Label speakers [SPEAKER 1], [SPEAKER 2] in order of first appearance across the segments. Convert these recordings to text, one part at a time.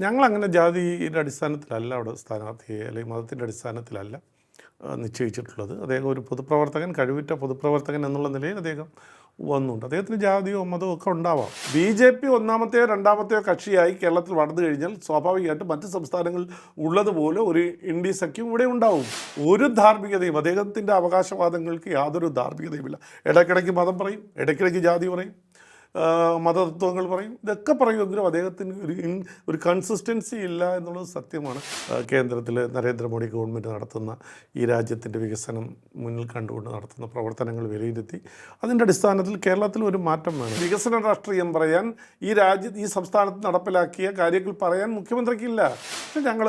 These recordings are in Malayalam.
[SPEAKER 1] ഞങ്ങളങ്ങനെ ജാതിയുടെ അടിസ്ഥാനത്തിലല്ല അവിടെ സ്ഥാനാർത്ഥിയെ അല്ലെങ്കിൽ മതത്തിന്റെ അടിസ്ഥാനത്തിലല്ല നിശ്ചയിച്ചിട്ടുള്ളത്. അദ്ദേഹം ഒരു പൊതുപ്രവർത്തകൻ കഴിവുറ്റ പൊതുപ്രവർത്തകൻ എന്നുള്ള നിലയിൽ അദ്ദേഹം വന്നുണ്ട്. അദ്ദേഹത്തിന് ജാതിയോ മതമോ ഒക്കെ ഉണ്ടാവാം. ബി ജെ പി ഒന്നാമത്തെയോ രണ്ടാമത്തെയോ കക്ഷിയായി കേരളത്തിൽ വളർന്നു കഴിഞ്ഞാൽ സ്വാഭാവികമായിട്ടും മറ്റ് സംസ്ഥാനങ്ങളിൽ ഉള്ളതുപോലെ ഒരു ഇൻഡി സഖ്യം ഇവിടെ ഉണ്ടാവും. ഒരു ധാർമ്മികതയും അദ്ദേഹത്തിന്റെ അവകാശവാദങ്ങൾക്ക് യാതൊരു ധാർമ്മികതയുമില്ല. ഇടയ്ക്കിടയ്ക്ക് മതം പറയും ഇടയ്ക്കിടയ്ക്ക് ജാതി പറയും. മതതത്വങ്ങൾ പറയും. ഇതൊക്കെ പറയുമെങ്കിലും അദ്ദേഹത്തിന് ഒരു ഇൻ ഒരു കൺസിസ്റ്റൻസി ഇല്ല എന്നുള്ളത് സത്യമാണ്. കേന്ദ്രത്തിൽ നരേന്ദ്രമോദി ഗവൺമെന്റ് നടത്തുന്ന ഈ രാജ്യത്തിന്റെ വികസനം മുന്നിൽ കണ്ടുകൊണ്ട് നടത്തുന്ന പ്രവർത്തനങ്ങൾ വിലയിരുത്തി അതിന്റെ അടിസ്ഥാനത്തിൽ കേരളത്തിൽ ഒരു മാറ്റം വേണം. വികസന രാഷ്ട്രീയം പറയാൻ ഈ രാജ്യ ഈ സംസ്ഥാനത്ത് നടപ്പിലാക്കിയ കാര്യങ്ങൾ പറയാൻ മുഖ്യമന്ത്രിക്കില്ല. പക്ഷെ ഞങ്ങൾ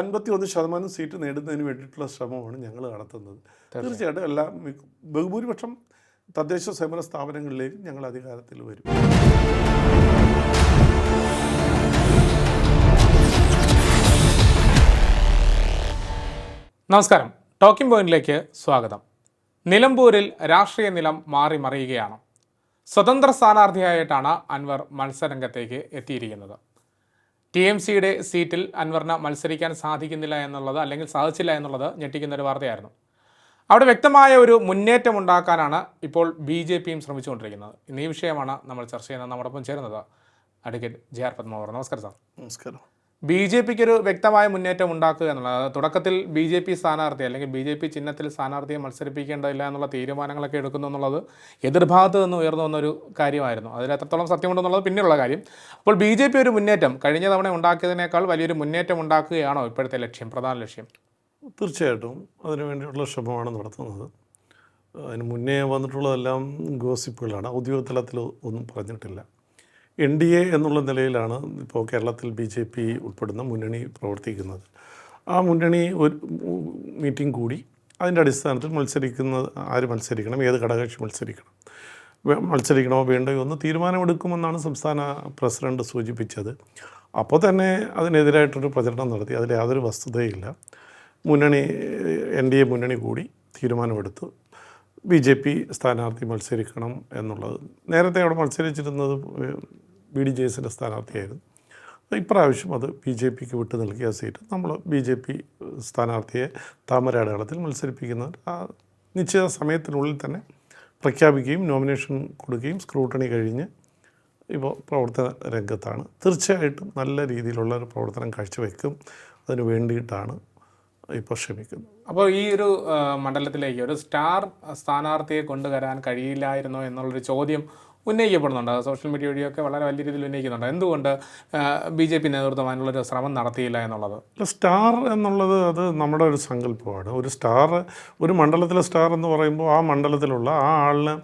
[SPEAKER 1] അൻപത്തി ഒന്ന് ശതമാനം സീറ്റ് നേടുന്നതിന് വേണ്ടിയിട്ടുള്ള ശ്രമമാണ് ഞങ്ങൾ നടത്തുന്നത്. തീർച്ചയായിട്ടും എല്ലാം ബഹുഭൂരിപക്ഷം തദ്ദേശ സ്വയംഭരണ സ്ഥാപനങ്ങളിലേക്ക് ഞങ്ങൾ അധികാരത്തിൽ വരും.
[SPEAKER 2] നമസ്കാരം. ടോക്കിംഗ് പോയിന്റിലേക്ക് സ്വാഗതം. നിലമ്പൂരിൽ രാഷ്ട്രീയ നിലം മാറി മറിയുകയാണ്. സ്വതന്ത്ര സ്ഥാനാർത്ഥിയായിട്ടാണ് അൻവർ മത്സരരംഗത്തേക്ക് എത്തിയിരിക്കുന്നത്. ടി എം സിയുടെ സീറ്റിൽ അൻവറിന് മത്സരിക്കാൻ സാധിക്കുന്നില്ല എന്നുള്ളത് അല്ലെങ്കിൽ സാധിച്ചില്ല എന്നുള്ളത് ഞെട്ടിക്കുന്ന ഒരു വാർത്തയായിരുന്നു. അവിടെ വ്യക്തമായ ഒരു മുന്നേറ്റം ഉണ്ടാക്കാനാണ് ഇപ്പോൾ ബി ജെ പിയും ശ്രമിച്ചുകൊണ്ടിരിക്കുന്നത്. ഇന്ന് ഈ വിഷയമാണ് നമ്മൾ ചർച്ച ചെയ്യുന്നത്. നമ്മോടൊപ്പം ചേരുന്നത് അഡ്വക്കേറ്റ് ജെ ആർ പത്മാവർ നമസ്കാരം സാർ.
[SPEAKER 1] നമസ്കാരം.
[SPEAKER 2] ബി ജെ പിക്ക് ഒരു വ്യക്തമായ മുന്നേറ്റം ഉണ്ടാക്കുക എന്നുള്ളത് തുടക്കത്തിൽ ബി ജെ പി സ്ഥാനാർത്ഥി അല്ലെങ്കിൽ ബി ജെ പി ചിഹ്നത്തിൽ സ്ഥാനാർത്ഥിയെ മത്സരിപ്പിക്കേണ്ടതില്ല എന്നുള്ള തീരുമാനങ്ങളൊക്കെ എടുക്കുന്നു എന്നുള്ളത് എതിർഭാഗത്ത് നിന്ന് ഉയർന്നു വന്നൊരു കാര്യമായിരുന്നു. അതിൽ എത്രത്തോളം സത്യമുണ്ടെന്നുള്ളത് പിന്നെയുള്ള കാര്യം. അപ്പോൾ ബി ജെ പി ഒരു മുന്നേറ്റം കഴിഞ്ഞ തവണ ഉണ്ടാക്കിയതിനേക്കാൾ വലിയൊരു മുന്നേറ്റം ഉണ്ടാക്കുകയാണോ ഇപ്പോഴത്തെ ലക്ഷ്യം പ്രധാന ലക്ഷ്യം?
[SPEAKER 1] തീർച്ചയായിട്ടും അതിനു വേണ്ടിയുള്ള ശ്രമമാണ് നടത്തുന്നത്. അതിന് മുന്നേ വന്നിട്ടുള്ളതെല്ലാം ഗോസിപ്പുകളാണ്. ഔദ്യോഗിക തലത്തിൽ ഒന്നും പറഞ്ഞിട്ടില്ല. എൻ ഡി എ എന്നുള്ള നിലയിലാണ് ഇപ്പോൾ കേരളത്തിൽ ബി ജെ പി ഉൾപ്പെടുന്ന മുന്നണി പ്രവർത്തിക്കുന്നത്. ആ മുന്നണി ഒരു മീറ്റിംഗ് കൂടി അതിന്റെ അടിസ്ഥാനത്തിൽ മത്സരിക്കുന്ന ആര് മത്സരിക്കണം ഏത് ഘടകകക്ഷി മത്സരിക്കണം മത്സരിക്കണോ വേണ്ടയോ എന്ന് തീരുമാനമെടുക്കുമെന്നാണ് സംസ്ഥാന പ്രസിഡന്റ് സൂചിപ്പിച്ചത്. അപ്പോൾ തന്നെ അതിനെതിരായിട്ടൊരു പ്രചരണം നടത്തി. അതിൽ യാതൊരു വസ്തുതയില്ല. മുന്നണി എൻ ഡി എ മുന്നണി കൂടി തീരുമാനമെടുത്തു. ബി ജെ പി സ്ഥാനാർത്ഥി മത്സരിക്കണം എന്നുള്ളത്. നേരത്തെ അവിടെ മത്സരിച്ചിരുന്നത് ബി ഡി ജെ എസിന്റെ സ്ഥാനാർത്ഥിയായിരുന്നു. ഇപ്രാവശ്യം അത് ബി ജെ പിക്ക് വിട്ടു നൽകിയ സീറ്റ്. നമ്മൾ ബി ജെ പി സ്ഥാനാർത്ഥിയെ താമര അടയാളത്തിൽ മത്സരിപ്പിക്കുന്നത് ആ നിശ്ചിത സമയത്തിനുള്ളിൽ തന്നെ പ്രഖ്യാപിക്കുകയും നോമിനേഷൻ കൊടുക്കുകയും സ്ക്രൂട്ടണി കഴിഞ്ഞ് ഇപ്പോൾ പ്രവർത്തന രംഗത്താണ്. തീർച്ചയായിട്ടും നല്ല രീതിയിലുള്ള ഒരു പ്രവർത്തനം കാഴ്ചവെക്കും. അതിന് വേണ്ടിയിട്ടാണ് ഇപ്പോൾ ശ്രമിക്കുന്നു
[SPEAKER 2] അപ്പോൾ ഈ ഒരു മണ്ഡലത്തിലേക്ക് ഒരു സ്റ്റാർ സ്ഥാനാർത്ഥിയെ കൊണ്ടുവരാൻ കഴിയില്ലായിരുന്നോ എന്നുള്ളൊരു ചോദ്യം ഉന്നയിക്കപ്പെടുന്നുണ്ട്. സോഷ്യൽ മീഡിയ വഴിയൊക്കെ വളരെ വലിയ രീതിയിൽ ഉന്നയിക്കുന്നുണ്ട്. എന്തുകൊണ്ട് ബി ജെ പി നേതൃത്വം അതിനുള്ളൊരു ശ്രമം നടത്തിയില്ല എന്നുള്ളത്?
[SPEAKER 1] സ്റ്റാർ എന്നുള്ളത് അത് നമ്മുടെ ഒരു സങ്കല്പമാണ്. ഒരു സ്റ്റാർ ഒരു മണ്ഡലത്തിലെ സ്റ്റാർ എന്ന് പറയുമ്പോൾ ആ മണ്ഡലത്തിലുള്ള ആ ആളിന്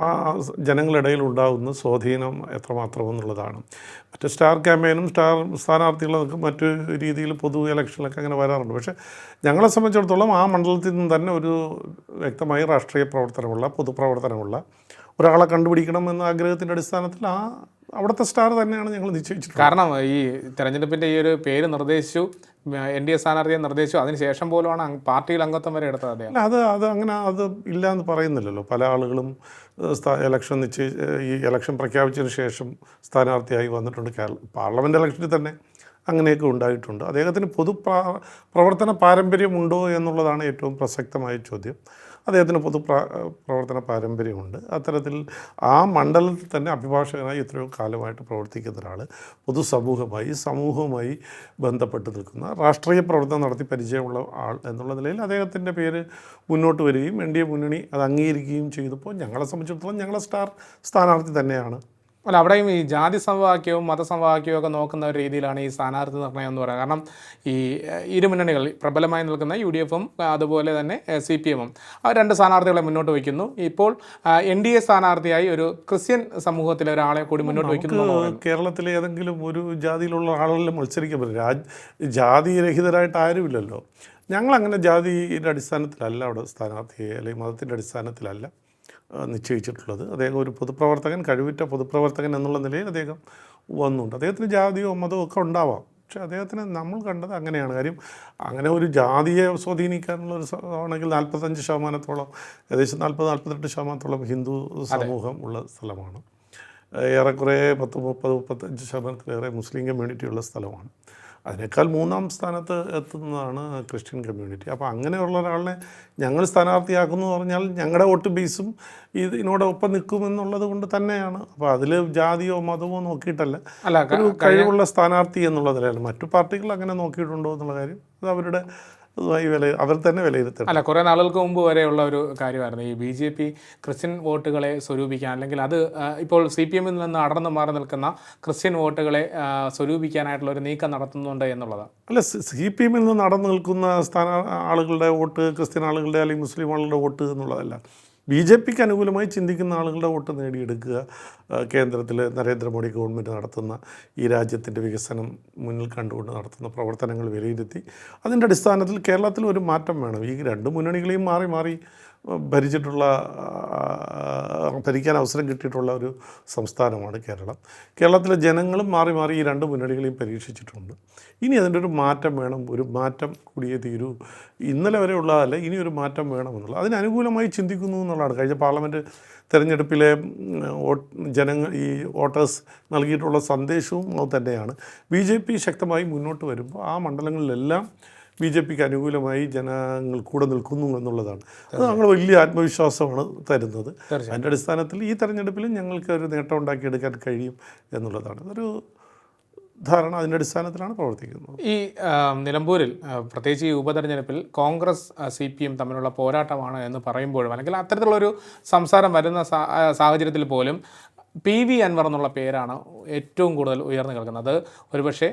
[SPEAKER 1] ആ ജനങ്ങളിടയിൽ ഉണ്ടാകുന്ന സ്വാധീനം എത്രമാത്രം എന്നുള്ളതാണ്. മറ്റേ സ്റ്റാർ ക്യാമ്പയിനും സ്റ്റാർ സ്ഥാനാർത്ഥികളൊക്കെ മറ്റു രീതിയിൽ പൊതു ഇലക്ഷനിലൊക്കെ അങ്ങനെ വരാറുണ്ട്. പക്ഷേ ഞങ്ങളെ സംബന്ധിച്ചിടത്തോളം ആ മണ്ഡലത്തിൽ നിന്ന് തന്നെ ഒരു വ്യക്തമായി രാഷ്ട്രീയ പ്രവർത്തനമുള്ള പൊതുപ്രവർത്തനമുള്ള ഒരാളെ കണ്ടുപിടിക്കണം എന്ന ആഗ്രഹത്തിന്റെ അടിസ്ഥാനത്തിൽ ആ അവിടുത്തെ സ്റ്റാർ തന്നെയാണ് ഞങ്ങൾ നിശ്ചയിച്ചിട്ടുള്ളത്.
[SPEAKER 2] കാരണം ഈ തെരഞ്ഞെടുപ്പിന്റെ ഈ ഒരു പേര് നിർദ്ദേശിച്ചു. എൻ ഡി എ സ്ഥാനാർത്ഥിയെ നിർദ്ദേശിച്ചു. അതിനുശേഷം പോലുമാണ് പാർട്ടിയിൽ അംഗത്വം വരെ എടുത്തത് അദ്ദേഹം.
[SPEAKER 1] അത് അത് അങ്ങനെ അത് ഇല്ല എന്ന് പറയുന്നില്ലല്ലോ. പല ആളുകളും എലക്ഷൻ നിശ്ചയി ഈ ഇലക്ഷൻ പ്രഖ്യാപിച്ചതിന് ശേഷം സ്ഥാനാർത്ഥിയായി വന്നിട്ടുണ്ട്. കേരള പാർലമെന്റ് ഇലക്ഷനിൽ തന്നെ അങ്ങനെയൊക്കെ ഉണ്ടായിട്ടുണ്ട്. അദ്ദേഹത്തിന് പൊതു പ്രാ- പ്രവർത്തന പാരമ്പര്യമുണ്ടോ എന്നുള്ളതാണ് ഏറ്റവും പ്രസക്തമായ ചോദ്യം. അദ്ദേഹത്തിന് പൊതു പ്ര- പ്രവർത്തന പാരമ്പര്യമുണ്ട്. അത്തരത്തിൽ ആ മണ്ഡലത്തിൽ തന്നെ അഭിഭാഷകനായി എത്രയോ കാലമായിട്ട് പ്രവർത്തിക്കുന്ന ഒരാൾ പൊതുസമൂഹമായി സമൂഹവുമായി ബന്ധപ്പെട്ട് നിൽക്കുന്ന രാഷ്ട്രീയ പ്രവർത്തനം നടത്തി പരിചയമുള്ള ആൾ എന്നുള്ള നിലയിൽ അദ്ദേഹത്തിന്റെ പേര് മുന്നോട്ട് വരികയും എൻ ഡി എ മുന്നണി അത് അംഗീകരിക്കുകയും ചെയ്തപ്പോൾ ഞങ്ങളെ സംബന്ധിച്ചിടത്തോളം ഞങ്ങളെ സ്റ്റാർ സ്ഥാനാർത്ഥി തന്നെയാണ്.
[SPEAKER 2] അല്ല അവിടെയും ഈ ജാതി സമവാക്യവും മതസമവാക്യവും ഒക്കെ നോക്കുന്ന ഒരു രീതിയിലാണ് ഈ സ്ഥാനാർത്ഥി നിർണയം എന്ന് പറയുന്നത്. കാരണം ഈ ഇരുമുന്നണികൾ ഇരു മുന്നണികൾ പ്രബലമായി നിൽക്കുന്ന യു ഡി എഫും അതുപോലെ തന്നെ സി പി എമ്മും ആ രണ്ട് സ്ഥാനാർത്ഥികളെ മുന്നോട്ട് വയ്ക്കുന്നു. ഇപ്പോൾ എൻ ഡി എ സ്ഥാനാർത്ഥിയായി ഒരു ക്രിസ്ത്യൻ സമൂഹത്തിലെ ഒരാളെ കൂടി മുന്നോട്ട് വയ്ക്കുന്നു.
[SPEAKER 1] കേരളത്തിലെ ഏതെങ്കിലും ഒരു ജാതിയിലുള്ള ആളുകളിൽ മത്സരിക്കാൻ പറ്റും? രാജ് ജാതിരഹിതരായിട്ട് ആരുമില്ലല്ലോ. ഞങ്ങളങ്ങനെ ജാതിയുടെ അടിസ്ഥാനത്തിലല്ല അവിടെ സ്ഥാനാർത്ഥിയെ അല്ലെങ്കിൽ മതത്തിന്റെ അടിസ്ഥാനത്തിലല്ല. നിശ്ചയിച്ചിട്ടുള്ളത്. അദ്ദേഹം ഒരു പൊതുപ്രവർത്തകൻ കഴിവുറ്റ പൊതുപ്രവർത്തകൻ എന്നുള്ള നിലയിൽ അദ്ദേഹം വന്നുണ്ട്. അദ്ദേഹത്തിന് ജാതിയോ മതമോ ഒക്കെ ഉണ്ടാവാം. പക്ഷേ അദ്ദേഹത്തിന് നമ്മൾ കണ്ടത് അങ്ങനെയാണ്. കാര്യം അങ്ങനെ ഒരു ജാതിയെ സ്വാധീനിക്കാനുള്ള ഒരു ആണെങ്കിൽ നാൽപ്പത്തഞ്ച് ശതമാനത്തോളം ഏകദേശം നാൽപ്പത് നാൽപ്പത്തെട്ട് ശതമാനത്തോളം ഹിന്ദു സമൂഹം ഉള്ള സ്ഥലമാണ്. ഏറെക്കുറെ പത്ത് മുപ്പത് മുപ്പത്തഞ്ച് ശതമാനത്തിലേറെ മുസ്ലിം കമ്മ്യൂണിറ്റി ഉള്ള സ്ഥലമാണ്. അതിനേക്കാൾ മൂന്നാം സ്ഥാനത്ത് എത്തുന്നതാണ് ക്രിസ്ത്യൻ കമ്മ്യൂണിറ്റി. അപ്പോൾ അങ്ങനെയുള്ള ഒരാളിനെ ഞങ്ങൾ സ്ഥാനാർത്ഥിയാക്കുന്നു എന്ന് പറഞ്ഞാൽ ഞങ്ങളുടെ വോട്ട് ബേസും ഇതിനോടൊപ്പം നിൽക്കുമെന്നുള്ളത് കൊണ്ട് തന്നെയാണ്. അപ്പോൾ അതിൽ ജാതിയോ മതമോ നോക്കിയിട്ടല്ല. ഒരു കഴിവുള്ള സ്ഥാനാർത്ഥി എന്നുള്ളതിലല്ല മറ്റു പാർട്ടികൾ അങ്ങനെ നോക്കിയിട്ടുണ്ടോ എന്നുള്ള കാര്യം? അത് അവരുടെ വില അവർ തന്നെ വിലയിരുത്തണം.
[SPEAKER 2] അല്ല കുറേ നാളുകൾക്ക് മുമ്പ് വരെയുള്ള ഒരു കാര്യമായിരുന്നു. ഈ ബി ജെ പി ക്രിസ്ത്യൻ വോട്ടുകളെ സ്വരൂപിക്കാൻ അല്ലെങ്കിൽ അത് ഇപ്പോൾ സി പി എമ്മിൽ നിന്ന് അടർന്നു മാറി നിൽക്കുന്ന ക്രിസ്ത്യൻ വോട്ടുകളെ സ്വരൂപിക്കാനായിട്ടുള്ള ഒരു നീക്കം നടത്തുന്നുണ്ട് എന്നുള്ളതാണ്
[SPEAKER 1] അല്ല സി പി എമ്മിൽ നിന്ന് നടന്നു നിൽക്കുന്ന സ്ഥാന ആളുകളുടെ വോട്ട് ക്രിസ്ത്യൻ ആളുകളുടെ അല്ലെങ്കിൽ മുസ്ലിം ആളുകളുടെ വോട്ട് എന്നുള്ളതല്ല. ബി ജെ പിക്ക് അനുകൂലമായി ചിന്തിക്കുന്ന ആളുകളുടെ വോട്ട് നേടിയെടുക്കുക കേന്ദ്രത്തിൽ നരേന്ദ്രമോദി ഗവൺമെന്റ് നടത്തുന്ന ഈ രാജ്യത്തിന്റെ വികസനം മുന്നിൽ കണ്ടുകൊണ്ട് നടത്തുന്ന പ്രവർത്തനങ്ങൾ വിലയിരുത്തി അതിന്റെ അടിസ്ഥാനത്തിൽ കേരളത്തിൽ ഒരു മാറ്റം വേണം. ഈ രണ്ട് മുന്നണികളെയും മാറി മാറി ഭരിച്ചിട്ടുള്ള ഭരിക്കാൻ അവസരം കിട്ടിയിട്ടുള്ള ഒരു സംസ്ഥാനമാണ് കേരളം. കേരളത്തിലെ ജനങ്ങളും മാറി മാറി ഈ രണ്ട് മുന്നണികളെയും പരീക്ഷിച്ചിട്ടുണ്ട്. ഇനി അതിന്റെ ഒരു മാറ്റം വേണം ഒരു മാറ്റം കൂടിയേ തീരൂ. ഇന്നലെ വരെ ഉള്ളതല്ല ഇനി ഒരു മാറ്റം വേണമെന്നുള്ളത് അതിനനുകൂലമായി ചിന്തിക്കുന്നു എന്നുള്ളതാണ്. കഴിഞ്ഞ പാർലമെന്റ് തെരഞ്ഞെടുപ്പിലെ ജനങ്ങൾ ഈ വോട്ടേഴ്സ് നൽകിയിട്ടുള്ള സന്ദേശവും അത് തന്നെയാണ്. ബി ജെ പി ശക്തമായി മുന്നോട്ട് വരുമ്പോൾ ആ മണ്ഡലങ്ങളിലെല്ലാം ബി ജെ പിക്ക് അനുകൂലമായി ജനങ്ങൾ കൂടെ നിൽക്കുന്നു എന്നുള്ളതാണ്. അത് ഞങ്ങൾ വലിയ ആത്മവിശ്വാസമാണ് തരുന്നത്. അതിന്റെ അടിസ്ഥാനത്തിൽ ഈ തെരഞ്ഞെടുപ്പിലും ഞങ്ങൾക്ക് ഒരു നേട്ടം ഉണ്ടാക്കിയെടുക്കാൻ കഴിയും എന്നുള്ളതാണ്. ഒരു ധാരണ അതിന്റെ അടിസ്ഥാനത്തിലാണ് പ്രവർത്തിക്കുന്നത്.
[SPEAKER 2] ഈ നിലമ്പൂരിൽ പ്രത്യേകിച്ച് ഈ ഉപതെരഞ്ഞെടുപ്പിൽ കോൺഗ്രസ് സി പി എം തമ്മിലുള്ള പോരാട്ടമാണ് എന്ന് പറയുമ്പോഴും അല്ലെങ്കിൽ അത്തരത്തിലുള്ളൊരു സംസാരം വരുന്ന സാഹചര്യത്തിൽ പോലും പി വി അൻവർ എന്നുള്ള പേരാണ് ഏറ്റവും കൂടുതൽ ഉയർന്നു കേൾക്കുന്നത്. ഒരുപക്ഷെ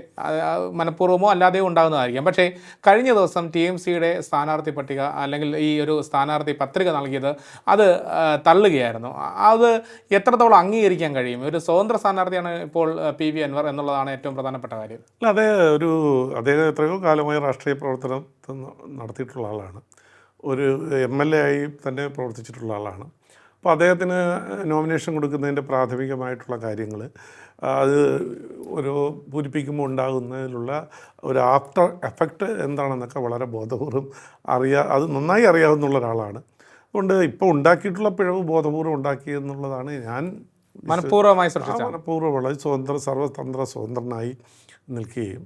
[SPEAKER 2] മനഃപൂർവമോ അല്ലാതെയോ ഉണ്ടാകുന്നതായിരിക്കാം. പക്ഷേ കഴിഞ്ഞ ദിവസം ടി എം സിയുടെ സ്ഥാനാർത്ഥി പട്ടിക അല്ലെങ്കിൽ ഈ ഒരു സ്ഥാനാർത്ഥി പത്രിക നൽകിയത് അത് തള്ളുകയായിരുന്നു. അത് എത്രത്തോളം അംഗീകരിക്കാൻ കഴിയും? ഒരു സ്വതന്ത്ര സ്ഥാനാർത്ഥിയാണ് ഇപ്പോൾ പി വി അൻവർ എന്നുള്ളതാണ് ഏറ്റവും പ്രധാനപ്പെട്ട കാര്യം.
[SPEAKER 1] അല്ല അതേ ഒരു അദ്ദേഹം എത്രയോ കാലമായി രാഷ്ട്രീയ പ്രവർത്തനം നടത്തിയിട്ടുള്ള ആളാണ്. ഒരു എം എൽ എ ആയി തന്നെ പ്രവർത്തിച്ചിട്ടുള്ള ആളാണ്. അപ്പോൾ അദ്ദേഹത്തിന് നോമിനേഷൻ കൊടുക്കുന്നതിന്റെ പ്രാഥമികമായിട്ടുള്ള കാര്യങ്ങൾ അത് ഒരു പൂരിപ്പിക്കുമ്പോൾ ഉണ്ടാകുന്നതിലുള്ള ഒരു ആഫ്റ്റർ എഫക്റ്റ് എന്താണെന്നൊക്കെ വളരെ ബോധപൂർവം അറിയാ അത് നന്നായി അറിയാവുന്ന ഒരാളാണ്. അതുകൊണ്ട് ഇപ്പോൾ ഉണ്ടാക്കിയിട്ടുള്ള പിഴവ് ബോധപൂർവം ഉണ്ടാക്കിയെന്നുള്ളതാണ് ഞാൻ
[SPEAKER 2] മനഃപൂർവമായി
[SPEAKER 1] മനഃപൂർവമുള്ള സ്വതന്ത്ര സർവതന്ത്ര സ്വതന്ത്രനായി നിൽക്കുകയും.